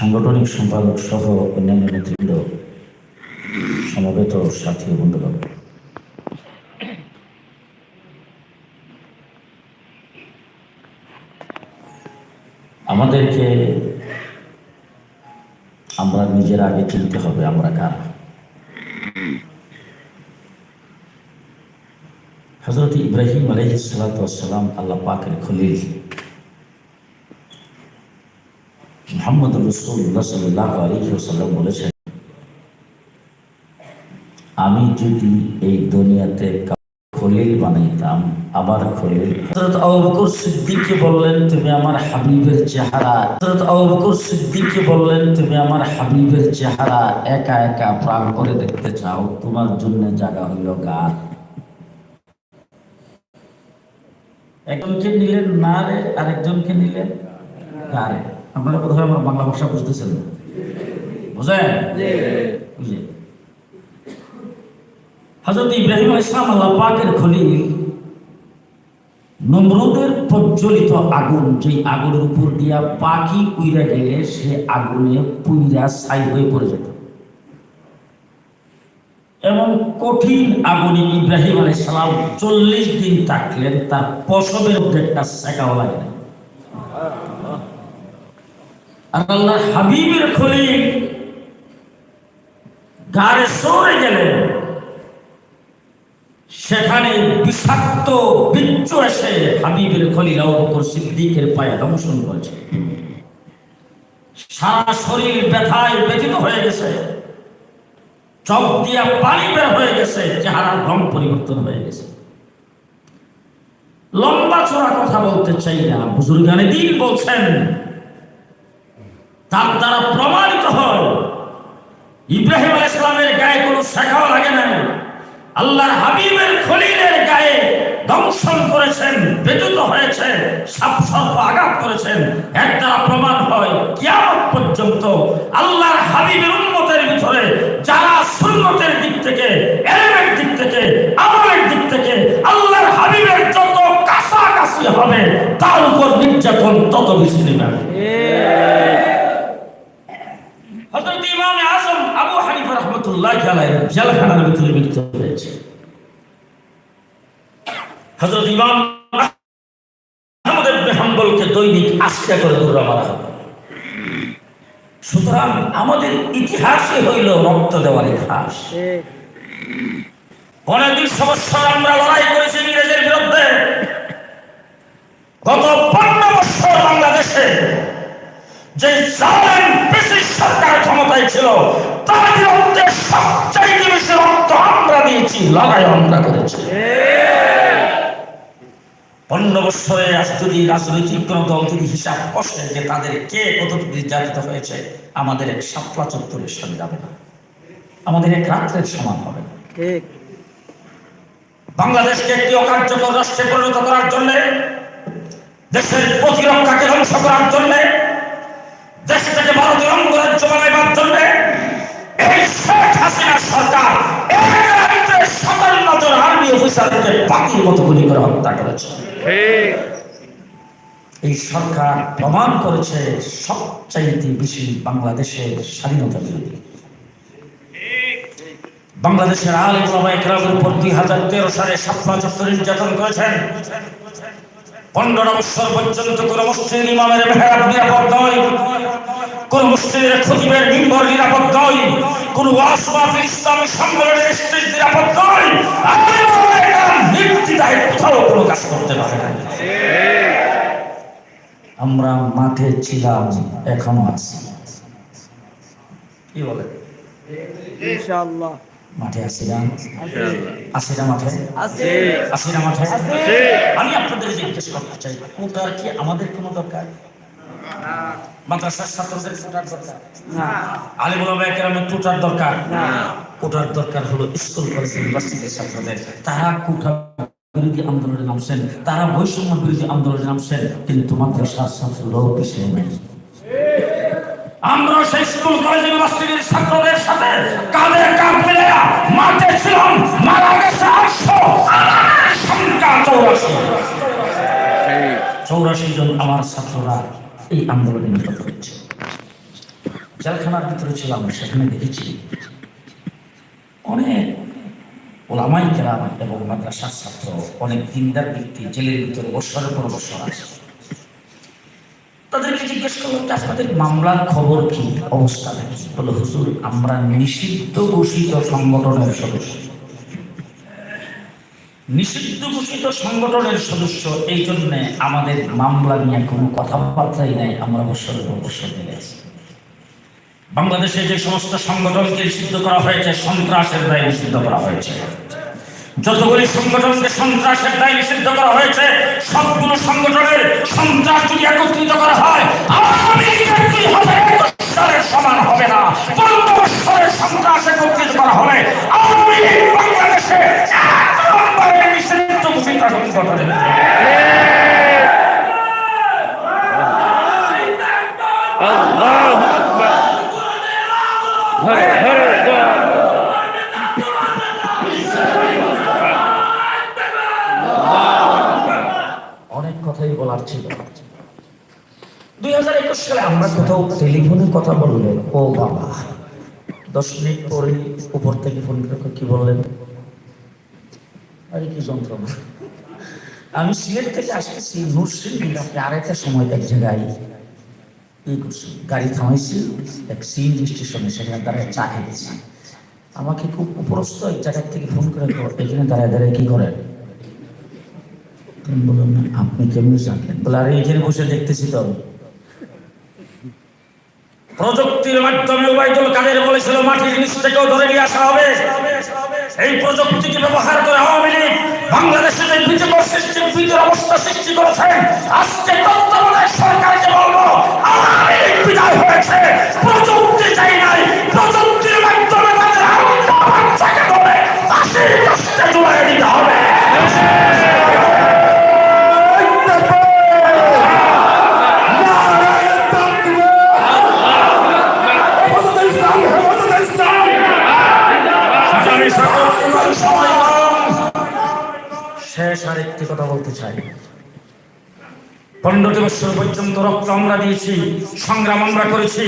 সাংগঠনিক সম্পাদক সহ অন্যান্য নেতৃবৃন্দ, সমবেত সাথী বন্ধুগণ। আমাদেরকে আমরা নিজের আগে চিনতে হবে আমরা কারা। হজরত ইব্রাহিম আলহিসাম আল্লাহ পাকের খলিল। মোহাম্মদ রসুল্লাহ সাল্লাহ আলহিহাল্লাম বলেছেন, আমি যদি এই দুনিয়াতে খলিল বানাইতাম, আবার খলিল হযরত আবু বকর সিদ্দিককে বললেন, তুমি আমার হাবিবের চেহারা হযরত আবু বকর সিদ্দিককে বললেন, তুমি আমার হাবিবের চেহারা একা একা প্রাণ করে দেখতে চাও, তোমার জন্য জায়গা হইল গান। একজনকে নিলেন না রে আরেকজনকে নিলেন গা রে আপনারা বোধহয় আমার বাংলা ভাষা বুঝতেছেন। বুঝেন? বুঝে হজরত ইব্রাহিম ইসলাম আল্লাহ পাকের খলিল নমরুদের প্রজ্বলিত আগুন যে আগুনের উপর দিয়া পাখি উইরা গেলে সে আগুনে পুইরা ছাই হয়ে পড়ে যেত। এমন কঠিন আগুনে ইব্রাহিম আলাই সালাম চল্লিশ দিন থাকলেন তার পশমের মধ্যে একটা সেকাও লাগে না আর আল্লাহ হাবিবের খলিল গাড়ে সরে গেলেন। সেখানে বিষাক্ত বিচ্ছু এসে হাবিবের খলিল অবকর সিদ্দিকের পায়ে দংশন করেছে। সারা শরীর ব্যথায় ব্যথিত হয়ে গেছে। চোখ দিয়া পানি বের হয়ে গেছে, চেহারার রং পরিবর্তন হয়ে গেছে। লম্বা চড়া কথা বলতে চাই না। বুজুর্গানে দিন বলছেন তার দ্বারা প্রমাণিত হয়। ইব্রাহিম আলাইহিস সালামের গায়ে কোনো শেখাও লাগে না আল্লাহর হাবিবের খলিলের গায়ে দংশন করেছেন বেদুত হয়েছে সাপ সর্প আঘাত করেছেন। এর দ্বারা প্রমাণ হয়, কিয়ামত পর্যন্ত আল্লাহর হাবিবের উন্মতের ভিতরে যারা সুন্নতের দিক থেকে, এলেমের দিক থেকে, আমলের দিক থেকে আল্লাহর হাবিবের যত কাছাকাছি হবে, তার উপর নির্যাতন তত বেশি নেবে। হযরত ইমাম আজম আবু হানিফা রাহমাতুল্লাহ আলাইহি জেলখানার ভিতরে মৃত্যু হয়েছে। হযরত ইমাম আহমদ ইবনে হাম্বলকে দৈনিক করে দৌড়া মারা সুতরাং আমাদের ইতিহাসে হইল রক্ত দেওয়ার ইতিহাস। অনেক দুইশো বছর আমরা লড়াই করেছি ইংরেজের বিরুদ্ধে। গত পনেরো বছর বাংলাদেশে যে ব্রিটিশ সরকার ক্ষমতায় ছিল। তার বিরুদ্ধে সবচাইতে বেশি রক্ত আমরা দিয়েছি লড়াই আমরা করেছি। পনেরো বছরে যদি রাজনৈতিক কোন দল যদি হিসাব কষে যে তাদের কে কতটুকু নির্যাতিত হয়েছে আমাদের এক সাপলা চত্বরের সঙ্গে যাবে না। আমাদের এক রাত্রের সমান হবে না। বাংলাদেশকে একটি অকার্যকর রাষ্ট্রে পরিণত করার জন্য দেশের প্রতিরক্ষাকে ধ্বংস করার জন্য দেশ থেকে ভারতীয় অঙ্গরাজ্য বানাইবার জন্য এই শেখ হাসিনা সরকার। সাতান্ন জন আর্মি অফিসারকে পাখির মতো গুলি করে হত্যা করেছে। এই সরকার প্রমাণ করেছে সবচাইতে বেশি বাংলাদেশের স্বাধীনতা বিরোধী। বাংলাদেশের আলিম একরামের উপর দুই হাজার তেরো সালে সাতমা চত্বর নির্যাতন করেছেন। পনেরো বছর পর্যন্ত কোন মুসলিম ইমামের মেহরাব নিরাপদ নয়। কোন মুসলিমের খতিবের মিম্বর নিরাপদ নয় কোন ওয়াসবাফ ইসলামী সম্মেলনের স্টেজ নিরাপদ নয় একরাম কোথাও কোনো কাজ করতে পারে না। আমরা মাঠে ছিলাম এখনও আছি। কি বলে? ইনশাআল্লাহ। মাঠে আছিলাম আছে না মাঠে? না মাঠে। আমি আপনাদের জিজ্ঞেস করতে চাই কোটার কি আমাদের কোনো দরকার? মাদ্রাসার ছাত্রদের কোটার দরকার। না। আলিম ওলামা কেরামের কোটার দরকার। না। কোটার দরকার হলো স্কুল কলেজ ইউনিভার্সিটির ছাত্রদের। তারা কোটা বিরোধী আন্দোলনে নামছেন তারা বৈষম্য বিরোধী আন্দোলনে নামছেন কিন্তু মাদ্রাসার ছাত্ররাও পিছিয়ে নেই। আমরা সেই স্কুল কলেজ ইউনিভার্সিটির ছাত্রদের সাথে কাঁধে কাঁধ মিলে মাঠে ছিলাম মারা গেছে আটশো সংখ্যা চৌরাশি চৌরাশি জন আমার ছাত্ররা এই আন্দোলনে নিহত হয়েছে। জেলখানার ভিতরে ছিলাম সেখানে দেখেছি অনেক ওলামাই কেরাম এবং মাদ্রাসার ছাত্র, অনেক দিনদার ব্যক্তি জেলের ভিতরে বৎসরের পর বৎসর আছে। তাদেরকে জিজ্ঞেস করলাম যে আপনাদের মামলার খবর কি? অবস্থা নাকি বলে, হুজুর, আমরা নিষিদ্ধ ঘোষিত সংগঠনের সদস্য। নিষিদ্ধ ঘোষিত সংগঠনের সদস্য এই জন্য আমাদের মামলা নিয়ে কোনো কথাবার্তাই নাই। আমরা বৎসরের পর বৎসর জেলে আছি। বাংলাদেশে যে সমস্ত সংগঠনকে নিষিদ্ধ করা হয়েছে, সন্ত্রাসের দায় নিষিদ্ধ করা হয়েছে। যতগুলি সংগঠনকে সন্ত্রাসের দায় নিষিদ্ধ করা হয়েছে, সবগুলো সংগঠনের সন্ত্রাস যদি একত্রিত করা হয় সমান হবে না। সন্ত্রাস একত্রিত করা হবে আওয়ামী বাংলাদেশে আল্লাহু আকবার। হরে হরে বল অনেক কথাই বলার ছিল। দুই হাজার একুশ সালে আমরা কোথাও টেলিফোনে কথা বললে ও বাবা দশ মিনিট পরে উপর থেকে ফোন করে কি বললেন? আরে কি যন্ত্রণা আমি সিলেট থেকে আসতেছি নুরসিংদী রাত্রে আড়াইটার সময় এক জায়গায় ই করছি গাড়ি থামাইছি, এক সিএনজি স্টেশনে, সেখানে দাঁড়ায় চা খেয়েছি আমাকে খুব উপরস্থ এক জায়গার থেকে ফোন করে এখানে দাঁড়ায় দাঁড়ায় কি করেন? বললাম আপনি কেমনি জানলেন? বলে, আরে, এখানে বসে দেখতেছি তো আমি। প্রযুক্তির মাধ্যমে ওবায়দুল কাদের বলেছিল, মাটির নিচ থেকেও ধরে নিয়ে আসা হবে। এই প্রযুক্তিকে ব্যবহার করে আওয়ামী লীগ বাংলাদেশের বিজের শেষ আর একটি কথা বলতে চাই। পনেরোটি বছর পর্যন্ত রক্ত আমরা দিয়েছি, সংগ্রাম আমরা করেছি,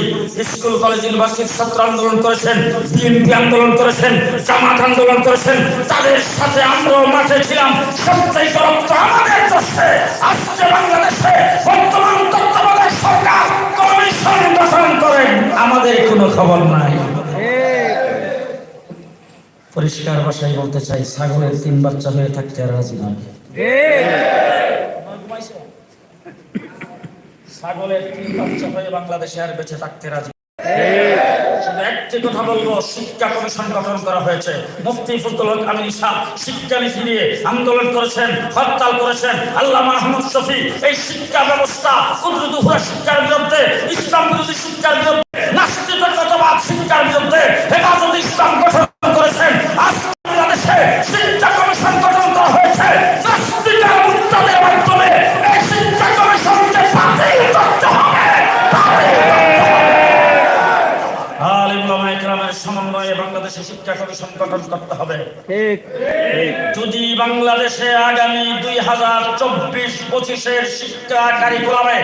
স্কুল, কলেজ ইউনিভার্সিটির ছাত্র আন্দোলন করেছেন, বিএনপি আন্দোলন করেছেন, জামাত আন্দোলন করেছেন, তাদের সাথে আমরাও মাঠে ছিলাম। সবচেয়ে রক্ত আমাদের দেশে আজকে বাংলাদেশে বর্তমান তত্ত্বাবধায়ক সরকার কমিশন গঠন করেন। আমাদের কোনো খবর নাই। পরিষ্কার ভাষায় বলতে চাই, ছাগলের তিন বাচ্চা হয়ে থাকতে আর রাজি নয়। ছাগলের তিন বাচ্চা হয়ে বাংলাদেশে আর বেঁচে থাকতে রাজি শিক্ষা আন্দোলন করেছেন, হরতাল করেছেন আল্লাহ মাহমুদ শফি। এই শিক্ষা ব্যবস্থা ইসলাম বিরোধী শিক্ষার বিরুদ্ধে যদি বাংলাদেশে আগামী দুই হাজার চব্বিশ পঁচিশের শিক্ষা কারিকুলামে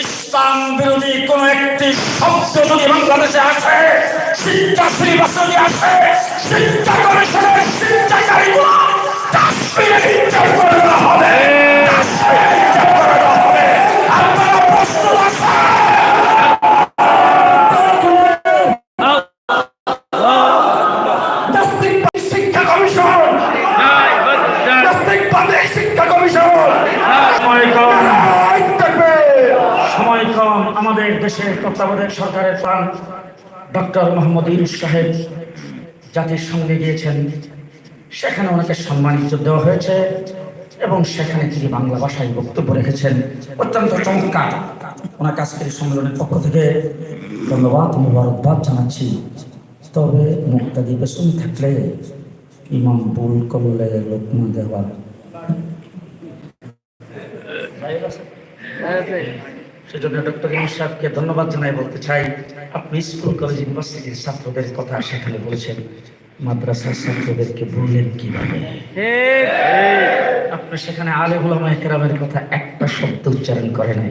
ইসলাম বিরোধী কোন একটি শব্দ যদি বাংলাদেশে আসে, শিক্ষা সিলেবাস যদি আসে, শিক্ষা কমিশনের শিক্ষা কারিকুলাম কাশ্মীরে দেওয়া হবে। নাস্তিকবাদী শিক্ষা কমিশন। সময় কম। সময় কম। আমাদের দেশের তত্ত্বাবধায়ক সরকারের প্রাণ ডক্টর মোহাম্মদ ইউনুস সাহেব জাতির সঙ্গে গিয়েছেন। সেখানে ওনাকে সম্মানিত দেওয়া হয়েছে এবং সেখানে তিনি বাংলা ভাষায় বক্তব্য রেখেছেন। অত্যন্ত চমৎকার ওনাকে আজকের সম্মেলনের পক্ষ থেকে। ধন্যবাদ মুবারকবাদ জানাচ্ছি। তবে মুক্তাদি বেসন থাকলে ইমাম বুল করলে লোকমা দেওয়ার সেজন্য ডক্টর ইউনুস সাহেবকে ধন্যবাদ জানাই বলতে চাই আপনি স্কুল কলেজ ইউনিভার্সিটির ছাত্রদের কথা সেখানে বলছেন। মাদ্রাসার ছাত্রদেরকে বললেন কীভাবে? আপনি সেখানে আলে ওলামা একরামের কথা এক একটা শব্দ উচ্চারণ করে নাই।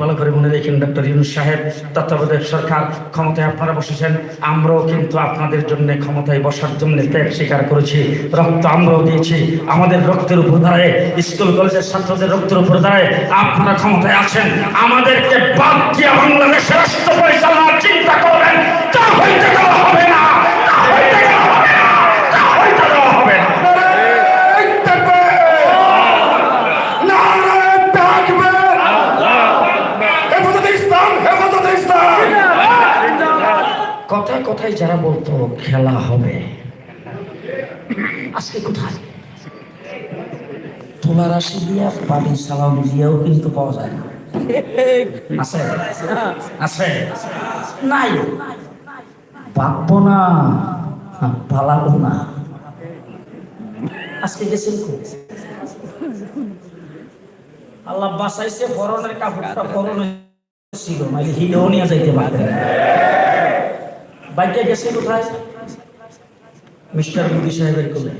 ভালো করে মনে রেখেন, ডক্টর ইউনুস সাহেব, তত্ত্বাবধায়ক সরকার, ক্ষমতায় আপনারা বসেছেন, আমরাও কিন্তু আপনাদের জন্য ক্ষমতায় বসার জন্য ত্যাগ স্বীকার করেছি, রক্ত আমরাও দিয়েছি, আমাদের রক্তের উপর দাঁড়ায়, স্কুল, কলেজের ছাত্রদের রক্তের উপর দাঁড়ায়, আপনারা ক্ষমতায় আছেন, আমাদেরকে বাদ দিয়ে বাংলাদেশের রাষ্ট্র পরিচালনার চিন্তা যারা বলতো খেলা হবে। আজকে কোথায়? তোলা রাশি দিয়া বাড়ি সালাম দিয়েও কিন্তু পাওয়া যায় না। আছে? আছে? নাই। পাকবো না, পালাবো না। আজকে গেছেন আল্লাহ বাসাইছে পরনের কাপড়টা পরনে ছিল মানে হিলেও নিয়ে যাইতে পারতেন। বাইকে গেছে কোথায় মিস্টার মোদি সাহেবের কোলে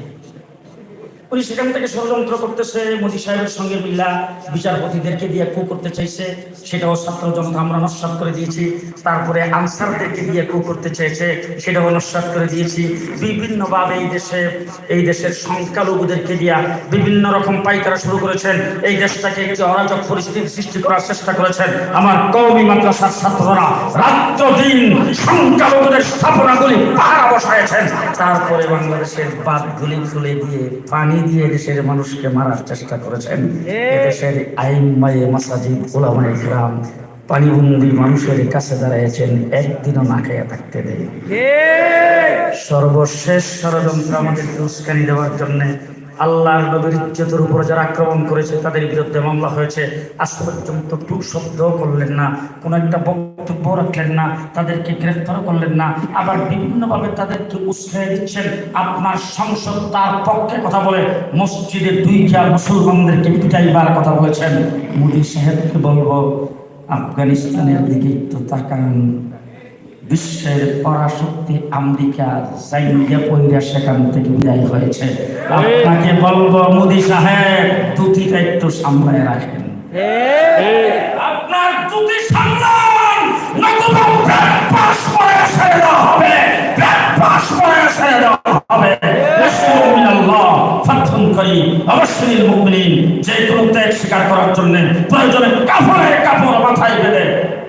উনি সেখান থেকে ষড়যন্ত্র করতেছে, মোদি সাহেবের সঙ্গে মিল্লা বিচারপতিদেরকে দিয়ে কু করতে চাইছে, সেটাও ছাত্র জনতা আমরা নস্বাত করে দিয়েছি। তারপরে আনসারদেরকে দিয়ে কু করতে চাইছে, সেটাও নস্বাত করে দিয়েছি। বিভিন্নভাবে এই দেশে, এই দেশের সংখ্যালঘুদেরকে দিয়া বিভিন্ন রকম পাইকারা শুরু করেছেন। এই দেশটাকে একটি অরাজক পরিস্থিতির সৃষ্টি করার চেষ্টা করেছেন আমার কৌমি মাদ্রাসার ছাত্ররা। রাত্র দিন সংখ্যালঘুদের স্থাপনাগুলি পাহারা বসায়ছেন তারপরে বাংলাদেশের বাঁধগুলি খুলে দিয়ে পানি দিয়ে দেশের মানুষকে মারার চেষ্টা করেছেন। দেশের আইন মায়ে মাসাজিদ ওলামায়ে গ্রাম পানিবন্দি মানুষের কাছে দাঁড়াইছেন একদিনও না খেয়ে থাকতে দেয় সর্বশেষ ষড়যন্ত্র আমাদেরকে উস্কানি দেওয়ার জন্য আল্লাহর নবীর ইজ্জতের উপর যারা আক্রমণ করেছে, তাদের বিরুদ্ধে মামলা হয়েছে। আজ পর্যন্ত টু শব্দ করলেন না, কোনো একটা বক্তব্য রাখলেন না, তাদেরকে গ্রেফতার করলেন না। আবার বিভিন্নভাবে তাদেরকে উৎসাহ দিচ্ছেন, আপনার সংসদ তার পক্ষে কথা বলে, মসজিদে দুই চার মুসলমানদেরকে পিটাইবার কথা বলেছেন। মোদী সাহেবকে বলব, আফগানিস্তানের দিকে একটু তাকান। বিশ্বের পরাশক্তি আমেরিকা চাইনিয়া পইরা সেখান থেকে বিদায় হয়েছে। আপনাকে বলব মোদি সাহেব দুটিটা একটু সামলায় রাখেন। আপনার দুটি সামলান নতুবা পাস করে সেরা হবে। অবশ্যই মুমিনিন যে কোনো ত্যাগ স্বীকার করার জন্য প্রয়োজনে কাপড় মাথায় বেঁধে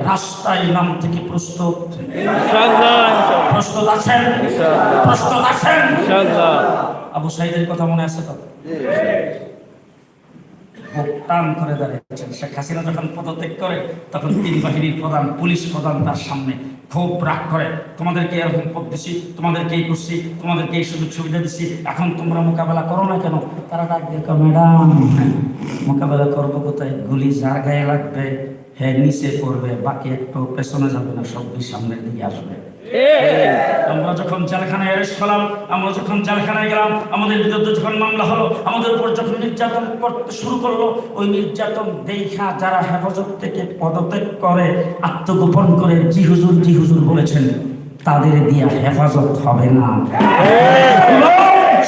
রাস্তায় নাম থেকে প্রস্তুত। প্রস্তুত আছেন? প্রস্তুত আছেন? আবু সাইদের কথা মনে আছে তো? টান করে দাঁড়িয়েছেন। শেখ হাসিনা যখন পদত্যাগ করে তখন তিন বাহিনীর প্রধান পুলিশ প্রধান তার সামনে খুব রাগ করে, তোমাদেরকে এরকম পথ দিছি, তোমাদেরকে এই করছি, তোমাদেরকে এই সুযোগ সুবিধা দিছি, এখন তোমরা মোকাবেলা করো না কেন? তারা ডাক দিয়ে ম্যাডাম, মোকাবেলা করব কোথায়? গুলি যার গায়ে লাগবে হ্যাঁ নিচে পড়বে, বাকি একটু পেছনে যাবে না, সবই সামনের দিকে আসবে। আমরা যখন জেলখানায় অ্যারেস্ট হলাম আমরা যখন জেলখানায় গেলাম আমাদের বিরুদ্ধে যখন মামলা হলো আমাদের উপর যখন নির্যাতন করতে শুরু করল ওই নির্যাতন দেখা যারা হেফাজত থেকে পদত্যাগ করে আত্মগোপন করে জি হুজুর জি হুজুর বলেছেন তাদের দিয়া হেফাজত হবে না।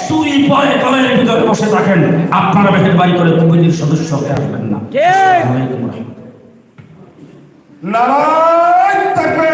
চুরি পরে কলের ভিতরে বসে থাকেন আপনারা বেহের বাড়ি করে কমিটির সদস্য হতে আসবেন না। নারায়ণ থাকবে